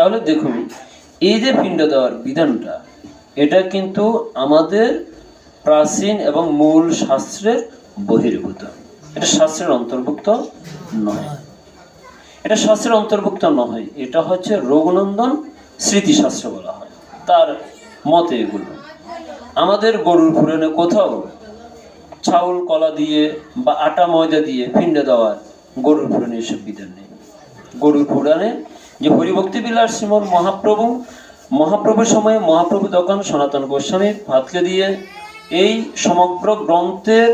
তাহলে দেখুন, এই যে পিণ্ড দেওয়ার বিধানটা, এটা কিন্তু আমাদের প্রাচীন এবং মূল শাস্ত্রের বহির্ভূত। এটা শাস্ত্রের অন্তর্ভুক্ত নয়। এটা শাস্ত্রের অন্তর্ভুক্ত নয়, এটা হচ্ছে রঘুনন্দন স্মৃতিশাস্ত্র বলা হয়, তার মতে এগুলো। আমাদের গরুর পুরাণে কোথাও চাউল, কলা দিয়ে বা আটা, ময়দা দিয়ে পিণ্ড দেওয়ার গরুর পুরাণে এসব বিধান নেই। গরুর পুরাণে যে হরিভক্তি বিলাস শ্রীমন মহাপ্রভু, মহাপ্রভুর সময়ে মহাপ্রভু তখন সনাতন গোস্বামী ভাতকে দিয়ে এই সমগ্র গ্রন্থের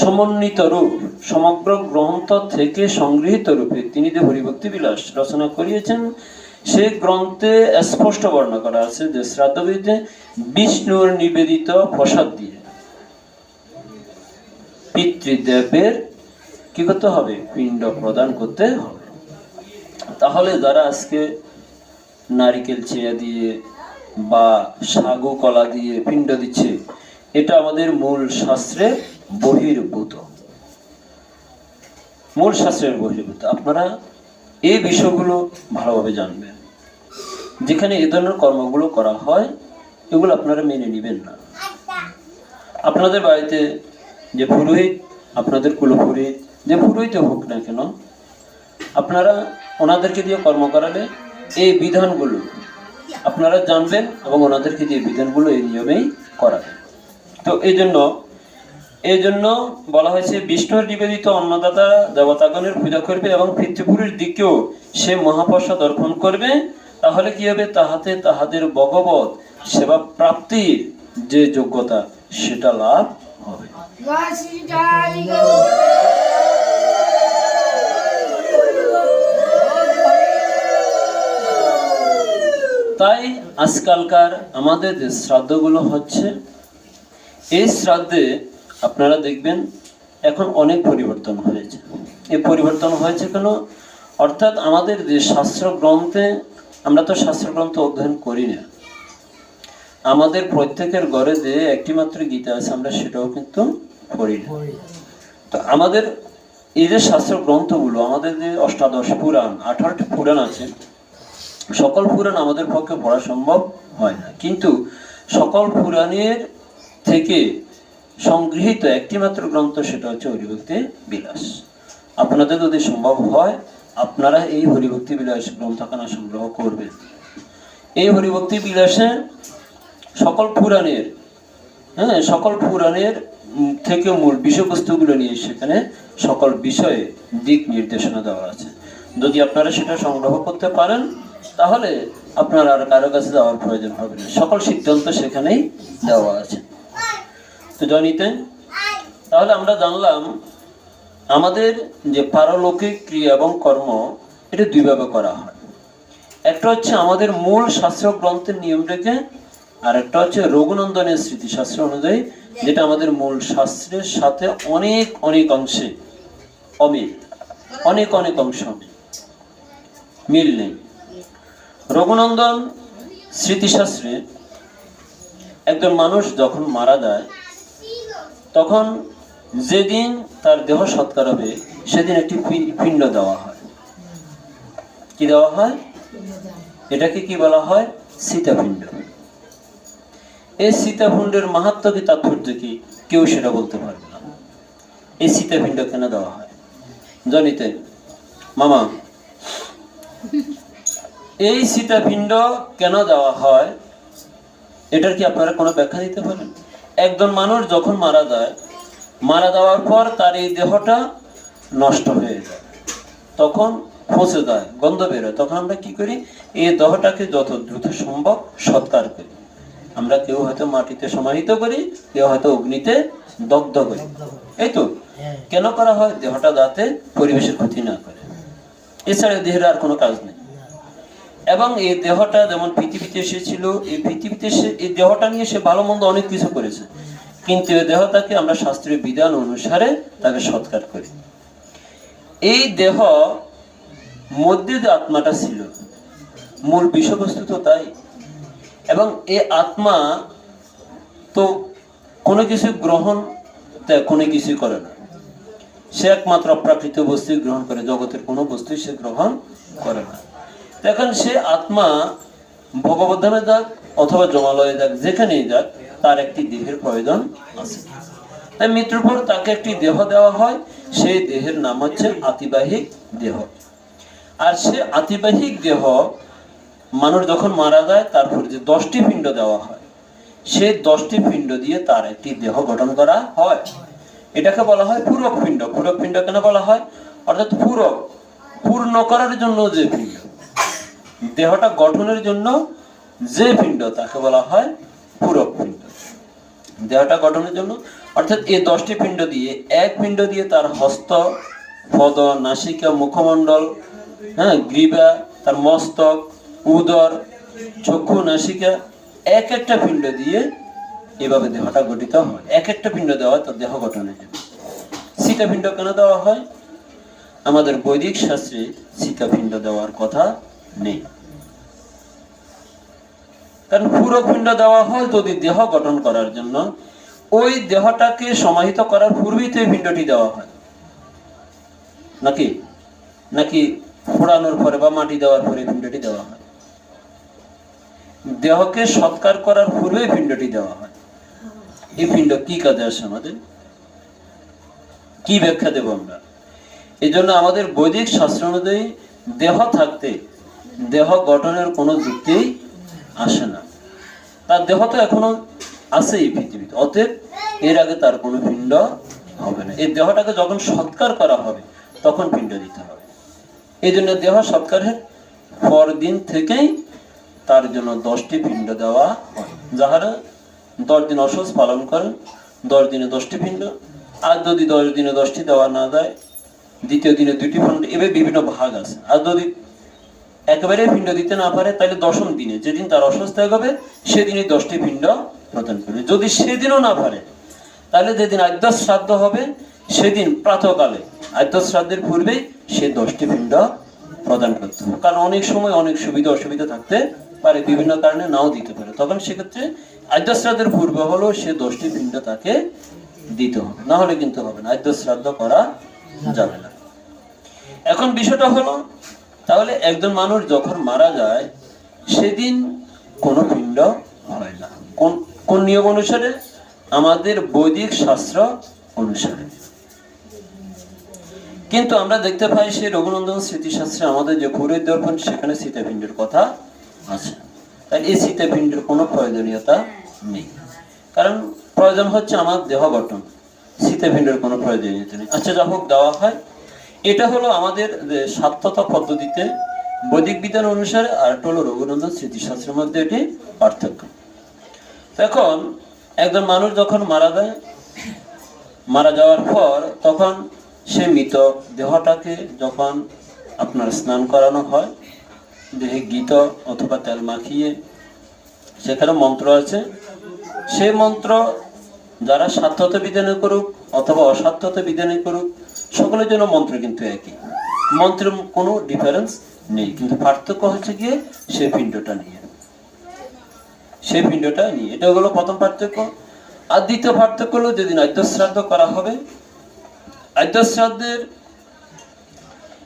সমন্বিত রূপ, সমগ্র গ্রন্থ থেকে সংগৃহীত রূপে তিনি যে হরিভক্তি বিলাস রচনা করিয়েছেন, সে গ্রন্থে স্পষ্ট বর্ণনা করা আছে যে শ্রাদ্ধবিধিতে বিষ্ণুর নিবেদিত প্রসাদ দিয়ে। পিতৃদেবের কি করতে হবে? পিণ্ড প্রদান করতে হবে। তাহলে যারা আজকে নারিকেল চেয়া দিয়ে বা সাগু কলা দিয়ে পিণ্ড দিচ্ছে, এটা আমাদের মূল শাস্ত্রে বহির্ভূত। মূল শাস্ত্রের বহির্ভূত। আপনারা এই বিষয়গুলো ভালোভাবে জানবেন। যেখানে এ ধরনের কর্মগুলো করা হয়, এগুলো আপনারা মেনে নেবেন না। আপনাদের বাড়িতে যে পুরোহিত, আপনাদের কুলপুরোহিত যে পুরোহিত হোক না কেন, আপনারা ওনাদেরকে দিয়ে কর্ম করালে এই বিধানগুলো আপনারা জানবেন এবং ওনাদেরকে দিয়ে বিধানগুলো এই নিয়মেই করাবেন। তো এই জন্য এই জন্য বলা হয়েছে, বিষ্ণুর নিবেদিত অন্নদাতা দেবতাগণের পূজা করবে এবং পৃথিবীর দিকেও সে মহাপ্রসাদ অর্পণ করবে। তাহলে কি হবে? তাহাতে তাহাদের ভগবত সেবা প্রাপ্তির যে যোগ্যতা, সেটা লাভ হবে। তাই আজকালকার আমাদের যে শ্রাদ্ধগুলো হচ্ছে এই শ্রাদ্ধে আপনারা দেখবেন এখন অনেক পরিবর্তন হয়েছে। এই পরিবর্তন হয়েছে কেন? অর্থাৎ আমাদের যে শাস্ত্র গ্রন্থে আমরা তো শাস্ত্র গ্রন্থ অধ্যয়ন করি না। আমাদের প্রত্যেকের ঘরে যে একটি মাত্র গীতা আছে আমরা সেটাও কিন্তু পড়ি না। তো আমাদের এই যে শাস্ত্র গ্রন্থগুলো আমাদের যে অষ্টাদশ পুরাণ আঠারোটি পুরাণ আছে সকল পুরাণ আমাদের পক্ষে পড়া সম্ভব হয় না। কিন্তু সকল পুরাণের থেকে সংগৃহীত একটি মাত্র গ্রন্থ সেটা হচ্ছে হরিভক্তি বিলাস। আপনাদের যদি সম্ভব হয়, আপনারা এই হরিভক্তি বিলাস গ্রন্থখানা সংগ্রহ করবেন। এই হরিভক্তি বিলাসে সকল পুরাণের হ্যাঁ সকল পুরাণের থেকে মূল বিষয়বস্তুগুলো নিয়ে সেখানে সকল বিষয়ে দিক নির্দেশনা দেওয়া আছে। যদি আপনারা সেটা সংগ্রহ করতে পারেন তাহলে আপনার আর কারও কাছে যাওয়ার প্রয়োজন হবে না। সকল সিদ্ধান্ত সেখানেই দেওয়া আছে। তো জনিতে, তাহলে আমরা জানলাম আমাদের যে পারলৌকিক ক্রিয়া এবং কর্ম, এটা দুইভাবে করা হয়। একটা হচ্ছে আমাদের মূল শাস্ত্র গ্রন্থের নিয়ম রেখে আর একটা হচ্ছে রঘুনন্দনের স্মৃতিশাস্ত্র অনুযায়ী, যেটা আমাদের মূল শাস্ত্রের সাথে অনেক অনেক অংশে অমিল, অনেক অনেক অংশ মিল নেই। রঘুনন্দন স্মৃতিশাস্ত্রে একজন মানুষ যখন মারা যায়, তখন যেদিন তার দেহ সৎকার হবে, সেদিন একটি পিণ্ড দেওয়া হয়। কি দেওয়া হয়? এটাকে কি বলা হয়? সীতাপিণ্ড। এই সীতাপিণ্ডের মাহাত্ম কি, তাৎপর্য কি, কেউ সেটা বলতে পারবে না। এই সীতাপিণ্ড কেন দেওয়া হয়? জানিতে, মামা এই সীতাপিণ্ড কেন দেওয়া হয়? এটার কি আপনারা কোনো ব্যাখ্যা দিতে পারেন? একজন মানুষ যখন মারা যায় মারা যাওয়ার পর তার এই দেহটা নষ্ট হয়ে যায়। তখন পচে যায় গন্ধ বেরোয় তখন আমরা কি করি? এই দেহটাকে যত দ্রুত সম্ভব সৎকার করি। আমরা কেউ হয়তো মাটিতে সমাহিত করি কেউ হয়তো অগ্নিতে দগ্ধ করি। এই তো। কেন করা হয়? দেহটা যাতে পরিবেশের ক্ষতি না করে। এছাড়া দেহের আর কোনো কাজ নেই। এবং এই দেহটা যেমন পৃথিবীতে এসেছিল, এই পৃথিবীতে সে, এই দেহটা নিয়ে সে ভালো মন্দ অনেক কিছু করেছে। কিন্তু এই দেহটাকে আমরা শাস্ত্রীয় বিধান অনুসারে তাকে সৎকার করি। এই দেহ মধ্যে যে আত্মাটা ছিল, মূল বিষয়বস্তু তো তাই। এবং এই আত্মা তো কোনো কিছু গ্রহণ কোনো কিছু করে না। সে একমাত্র অপ্রাকৃত বস্তু গ্রহণ করে, জগতের কোনো বস্তুই সে গ্রহণ করে না। এখন সে আত্মা ভগবদ্ধামে যাক অথবা জমালয়ে যাক, যেখানেই যাক, তার একটি দেহের প্রয়োজন আছে। তাই মৃত্যুর পর তাকে একটি দেহ দেওয়া হয়, সেই দেহের নাম হচ্ছে আতিবাহিক দেহ। আর সে আতিবাহিক দেহ, মানুষ যখন মারা যায় তারপর যে দশটি পিণ্ড দেওয়া হয়। সেই দশটি পিণ্ড দিয়ে তার একটি দেহ গঠন করা হয়। এটাকে বলা হয় পূরক পিণ্ড। পূরক পিণ্ড কেন বলা হয়? অর্থাৎ পূরক, পূর্ণ করার জন্য যে পিণ্ড। দেহটা গঠনের জন্য যে পিণ্ড, তাকে বলা হয় পূরক পিণ্ড। দেহটা গঠনের জন্য, অর্থাৎ এই দশটি পিণ্ড দিয়ে, এক পিণ্ড দিয়ে তার হস্ত, পদ, নাসিকা, মুখমণ্ডল হ্যাঁ গ্রীবা, তার মস্তক, উদর, চক্ষু, নাসিকা, এক একটা পিণ্ড দিয়ে এভাবে দেহটা গঠিত হয়। এক একটা পিণ্ড দেওয়া তার দেহ গঠনের সীতা পিণ্ড কেন দেওয়া হয়? আমাদের বৈদিক শাস্ত্রে সীতা পিণ্ড দেওয়ার কথা নেই। কারণ পুরো পিণ্ড দেওয়া হয় যদি দেহ গঠন করার জন্য, ওই দেহটাকে সমাহিত করার পূর্বেই তো এই পিণ্ডটি দেওয়া হয়। নাকি? নাকি ফোড়ানোর পরে বা মাটি দেওয়ার পরে পিণ্ডটি দেওয়া হয়? দেহকে সৎকার করার পূর্বেই পিণ্ডটি দেওয়া হয়। এই পিণ্ড কি কাজে আসে আমাদের? কি ব্যাখ্যা দেব আমরা? এই জন্য আমাদের বৈদিক শাস্ত্র অনুযায়ী দেহ থাকতে দেহ গঠনের কোনো যুক্তি আসে না। তার দেহ তো এখনও আছে এই পৃথিবীতে, অতএব এর আগে তার কোনো পিণ্ড হবে না। এই দেহটাকে যখন সৎকার করা হবে, তখন পিণ্ড দিতে হবে। এই জন্য দেহ সৎকারের পর দিন থেকেই তার জন্য দশটি পিণ্ড দেওয়া হয়। যাহারা দশ দিন অসহজ পালন করেন, দশ দিনে দশটি পিণ্ড, আর যদি দশ দিনে দশটি দেওয়া না দেয়, দ্বিতীয় দিনে দুটি পিণ্ড এভাবে বিভিন্ন ভাগ আছে। আর যদি একেবারে পিণ্ড দিতে না পারে তাহলে দশম দিনে যেদিন তার অসুস্থ হবে সেদিনই দশটি পিণ্ড প্রদান করবে। যদি সেদিনও না পারে তাহলে যেদিন আদ্য শ্রাদ্ধ হবে, সেদিন প্রাতকালে আদ্য শ্রাদ্ধের পূর্বেই সে দশটি পিণ্ড প্রদান করতে হবে। কারণ অনেক সময় অনেক সুবিধা অসুবিধা থাকতে পারে, বিভিন্ন কারণে নাও দিতে পারে। তখন সেক্ষেত্রে আদ্য শ্রাদ্ধের পূর্বে হলেও সে দশটি পিণ্ড তাকে দিতে হবে। না হলে কিন্তু হবে না আদ্য শ্রাদ্ধ করা যাবে না। এখন বিষয়টা হলো তাহলে একজন মানুষ যখন মারা যায়, সেদিন কোনো পিণ্ড হয় না। কোন নিয়ম অনুসারে? আমাদের বৈদিক শাস্ত্র অনুসারে। কিন্তু আমরা দেখতে পাই সেই রঘুনন্দন স্মৃতিশাস্ত্রে আমাদের যে ঘুরে দর্পণ, সেখানে সীতাপিণ্ডের কথা আছে। তাই এই সীতাপিণ্ডের কোনো প্রয়োজনীয়তা নেই। কারণ প্রয়োজন হচ্ছে আমার দেহ গঠন। সীতাপিণ্ডের কোনো প্রয়োজনীয়তা নেই। আচ্ছা যা হোক, দেওয়া হয়। এটা হলো আমাদের সাত্যতা পদ্ধতিতে বৈদিক বিধান অনুসারে আর একটা হলো রঘুনন্দন স্মৃতিশাস্ত্রের মধ্যে এটি পার্থক্য। এখন একজন মানুষ যখন মারা যায়, মারা যাওয়ার পর তখন সে মৃত দেহটাকে যখন আপনার স্নান করানো হয়, দেহে গীত অথবা তেল মাখিয়ে সেখানে মন্ত্র আছে সে মন্ত্র যারা সাধ্যতা বিধানে করুক অথবা অসাধ্যতা বিধানে করুক সকলের জন্য মন্ত্র কিন্তু একই। মন্ত্রের কোনো ডিফারেন্স নেই, কিন্তু পার্থক্য হচ্ছে গিয়ে সেই পিণ্ডটা নিয়ে। সেই পিণ্ডটা নিয়ে। এটা হলো প্রথম পার্থক্য। আর দ্বিতীয় পার্থক্য হলো যেদিন আদ্যশ্রাদ্ধ করা হবে, আদ্যশ্রাদ্ধের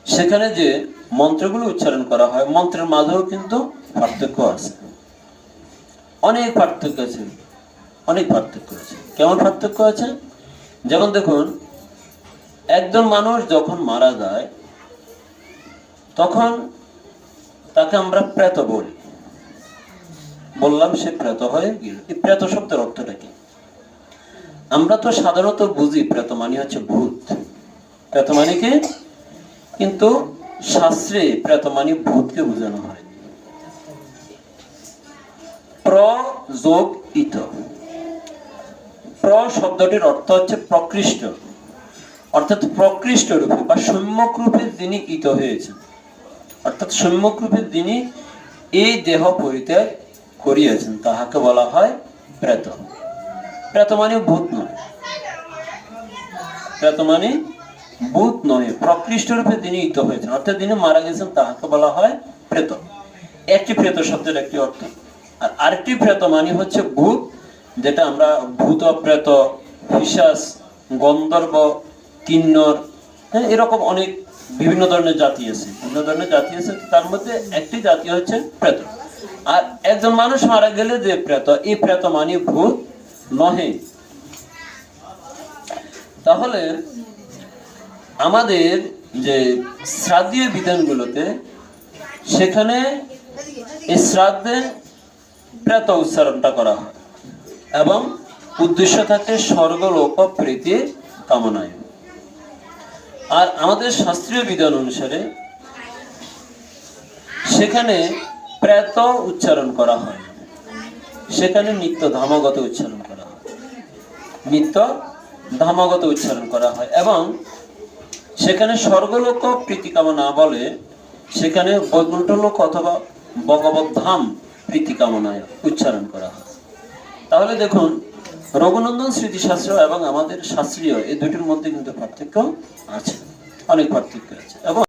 সেখানে যে মন্ত্রগুলো উচ্চারণ করা হয়, মন্ত্রের মাঝেও কিন্তু পার্থক্য আছে। অনেক পার্থক্য আছে। অনেক পার্থক্য আছে। কেমন পার্থক্য আছে? যেমন দেখুন একজন মানুষ যখন মারা যায়, তখন তাকে আমরা প্রেত বলি। বললাম সে প্রেত হয়ে গেল প্রেত শব্দের অর্থটা কি? আমরা তো সাধারণত বুঝি প্রেত মানে হচ্ছে ভূত। প্রেত মানে কি? কিন্তু শাস্ত্রে প্রেত মানে ভূতকে বোঝানো হয়। প্র যোগ ইত। প্র শব্দটির অর্থ হচ্ছে প্রকৃষ্ট। অর্থাৎ প্রকৃষ্ট রূপে বা সম্যক রূপে যিনি ইত হয়েছেন। অর্থাৎ সম্যক রূপে যিনি এই দেহ পরিত্যাগ করিয়াছেন। তাহাকে বলা হয় প্রেত প্রেত মানে ভূত নয়। প্রেত মানে ভূত নয়। প্রকৃষ্ট রূপে যিনি ইত হয়েছেন। অর্থাৎ যিনি মারা গেছেন, তাহাকে বলা হয় প্রেত। একটি প্রেত শব্দের একটি অর্থ। আর আরেকটি প্রেত মানে হচ্ছে ভূত, যেটা আমরা ভূত প্রেত পিশাস গন্ধর্ব কিন্নর হ্যাঁ এরকম অনেক বিভিন্ন ধরনের জাতি আছে। বিভিন্ন ধরনের জাতি আছে, তার মধ্যে একটি জাতি হচ্ছে প্রেত। আর একজন মানুষ মারা গেলে যে প্রেত, এই প্রেত মানে ভূত নহে। তাহলে আমাদের যে শ্রাদ্ধীয় বিধানগুলোতে, সেখানে এই শ্রাদ্ধে প্রেত উচ্চারণটা করা হয় এবং উদ্দেশ্য থাকে স্বর্গলোক প্রীতি কামনায়। আর আমাদের শাস্ত্রীয় বিধান অনুসারে সেখানে প্রেত উচ্চারণ করা হয়। সেখানে নিত্য ধামাগত উচ্চারণ করা হয়। নিত্য ধামাগত উচ্চারণ করা হয় এবং সেখানে স্বর্গলোক প্রীতিকামনা বলে সেখানে বৈকুণ্ঠলোক অথবা ভগবত ধাম প্রীতিকামনায় উচ্চারণ করা হয়। তাহলে দেখুন রঘুনন্দন স্মৃতিশাস্ত্র এবং আমাদের শাস্ত্রীয় এই দুটির মধ্যে কিন্তু পার্থক্য আছে। অনেক পার্থক্য আছে। এবং